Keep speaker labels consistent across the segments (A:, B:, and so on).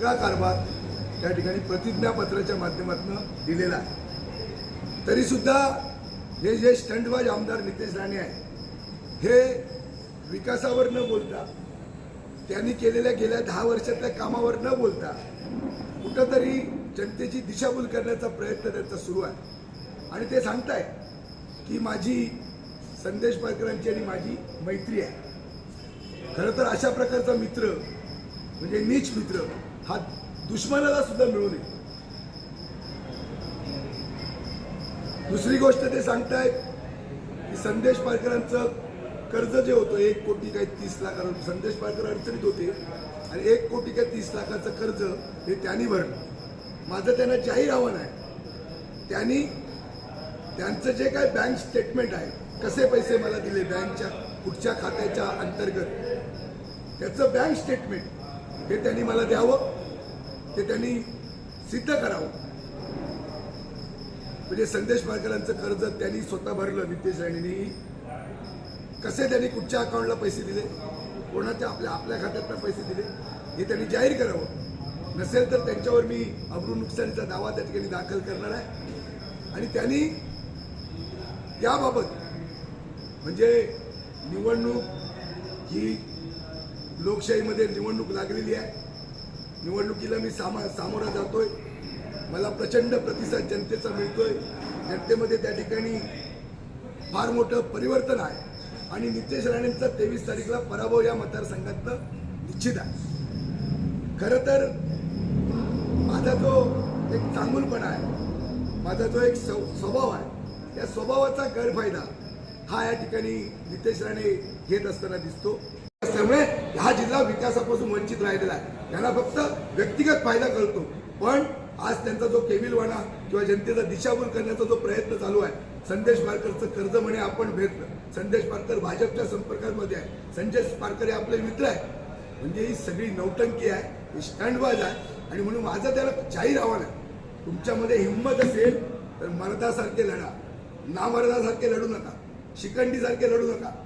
A: सगळा कारभार त्या ठिकाणी प्रतिज्ञापत्राच्या माध्यमातून दिलेला आहे. तरीसुद्धा हे जे स्टंटबाज आमदार नितेश राणे आहे हे विकासावर न बोलता त्यांनी केलेल्या गेल्या दहा वर्षातल्या कामावर न बोलता कुठंतरी जनतेची दिशाभूल करण्याचा प्रयत्न त्यांचा सुरू आहे. आणि ते सांगताय की माझी संदेश पारकरांची आणि माझी मैत्री आहे. खरं तर अशा प्रकारचा मित्र म्हणजे नीच मित्र हा दुश्मनाला सुद्धा मिळू नये. दुसरी गोष्ट ते सांगतायत की संदेश पारकरांचं कर्ज जे होतं एक कोटी काही तीस लाख संदेश पारकर अडचणीत होते आणि एक कोटी काही तीस लाखाचं कर्ज हे त्यांनी भरलं. माझं त्यांना जाहीर आव्हान आहे. त्यांनी त्यांचं जे काय बँक स्टेटमेंट आहे कसे पैसे मला दिले बँकच्या कुठच्या खात्याच्या अंतर्गत त्याचं बँक स्टेटमेंट हे त्यांनी मला द्यावं ते त्यांनी सिद्ध करावं. म्हणजे संदेश पारकरांचं कर्ज त्यांनी स्वतः भरलं नितेश राणेंनी कसे त्यांनी कुठच्या अकाउंटला पैसे दिले? कोणाच्या आपल्या आपल्या खात्यातनं पैसे दिले? हे त्यांनी जाहीर करावं. नसेल तर त्यांच्यावर मी अब्रू नुकसानीचा दावा त्या ठिकाणी दाखल करणार आहे. आणि त्यांनी याबाबत म्हणजे निवडणूक ही लोकशाहीमध्ये निवडणूक लागलेली आहे. निवडणुकीला मी सामा सामोरा जातोय. मला प्रचंड प्रतिसाद जनतेचा मिळतोय. जनतेमध्ये त्या ठिकाणी फार मोठं परिवर्तन आहे. आणि नितेश राणेंचा तेवीस तारीखला पराभव या मतदारसंघातलं निश्चित आहे. खरं तर माझा जो एक चांगुलपणा आहे माझा जो एक स्व- स्वभाव आहे या स्वभावाचा गैरफायदा हा या ठिकाणी नितेश राणे घेत असताना दिसतो. त्यामुळे हा जिल्हा विकासापासून वंचित राहिलेला आहे. त्यांना फक्त व्यक्तिगत फायदा कळतो. पण आज त्यांचा जो केविलवाणा किंवा जनतेचा दिशाभूल करण्याचा जो प्रयत्न चालू आहे संदेश पारकरचं कर्ज म्हणे आपण भेटलं. संदेश पारकर भाजपच्या संपर्कामध्ये आहे. संजय पारकर हे आपले मित्र आहे. म्हणजे ही सगळी नौटंकी आहे ही स्टँडवाज आहे. आणि म्हणून माझं त्याला जाहीर आव्हान आहे. तुमच्यामध्ये हिंमत असेल तर मर्दासारखे लढा. नामर्दासारखे लढू नका. शिखंडीसारखे लढू नका.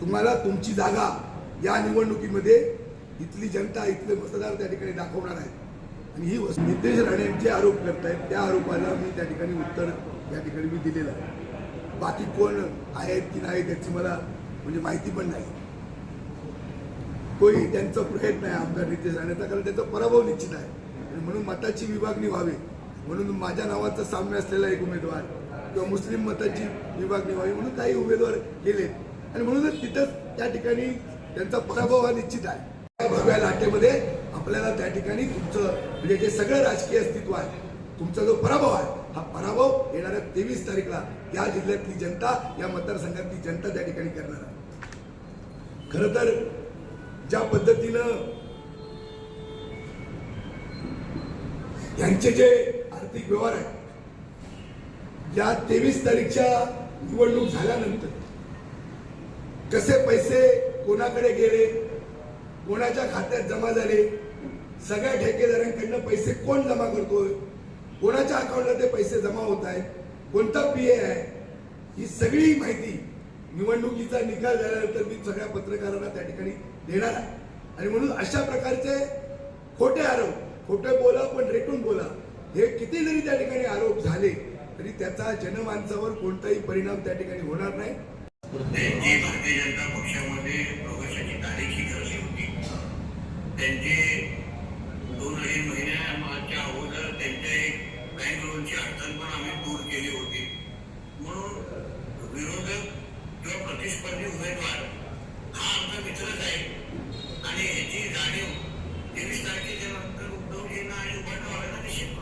A: तुम्हाला तुमची जागा या निवडणुकीमध्ये इथली जनता इथले मतदार त्या ठिकाणी दाखवणार आहेत. आणि ही नितेश राणे जे आरोप करतायत. त्या आरोपाला मी त्या ठिकाणी उत्तर या ठिकाणी मी दिलेलं आहे. बाकी कोण आहेत की नाही त्याची मला म्हणजे माहिती पण नाही. तोही त्यांचा प्रयत्न आहे आमदार नितेश राणेचा कारण त्यांचा पराभव निश्चित आहे. आणि म्हणून मताची विभागणी व्हावी. म्हणून माझ्या नावाचा साम्य असलेला एक उमेदवार किंवा मुस्लिम मताची विभागणी व्हावी म्हणून काही उमेदवार गेलेत आणि म्हणूनच तिथंच त्या ठिकाणी त्यांचा पराभव हा निश्चित आहे. भव्या लाटेमध्ये आपल्याला त्या ठिकाणी तुमचं म्हणजे जे सगळं राजकीय अस्तित्व आहे तुमचा जो पराभव आहे हा पराभव येणाऱ्या तेवीस तारीखला या जिल्ह्यातली जनता या मतदारसंघातली जनता त्या ठिकाणी करणार आहे. खरं तर ज्या पद्धतीनं यांचे जे आर्थिक व्यवहार आहेत या तेवीस तारीखच्या निवडणूक झाल्यानंतर कसे पैसे कोणाकडे गेले कोणाच्या खात्यात जमा झाले सगळ्या ठेकेदारांकडनं पैसे कोण जमा करतोय कोणाच्या अकाउंटला ते पैसे जमा होत आहेत कोणता पी ए आहे ही सगळी माहिती निवडणुकीचा निकाल झाल्यानंतर मी सगळ्या पत्रकारांना त्या ठिकाणी देणार आहे. आणि म्हणून अशा प्रकारचे खोटे आरोप खोटे बोला पण रेटून बोला हे किती जरी त्या ठिकाणी आरोप झाले तरी त्याचा जनमानसावर कोणताही परिणाम त्या ठिकाणी होणार नाही.
B: त्यांची भारतीय जनता पक्षामध्ये प्रवेशाची तारीखही ठरली होती. त्यांचे दोन अडीच महिन्याच्या अगोदर त्यांच्या एक बँक लोनची अडचण पण आम्ही दूर केली होती. म्हणून विरोधक किंवा प्रतिस्पर्धी उमेदवार हा आमचा मित्रच आहे. आणि ह्याची जाणीव तेवीस तारखेच्या नंतर उद्धवजींना आणि उभाटवाल्यांना निश्चित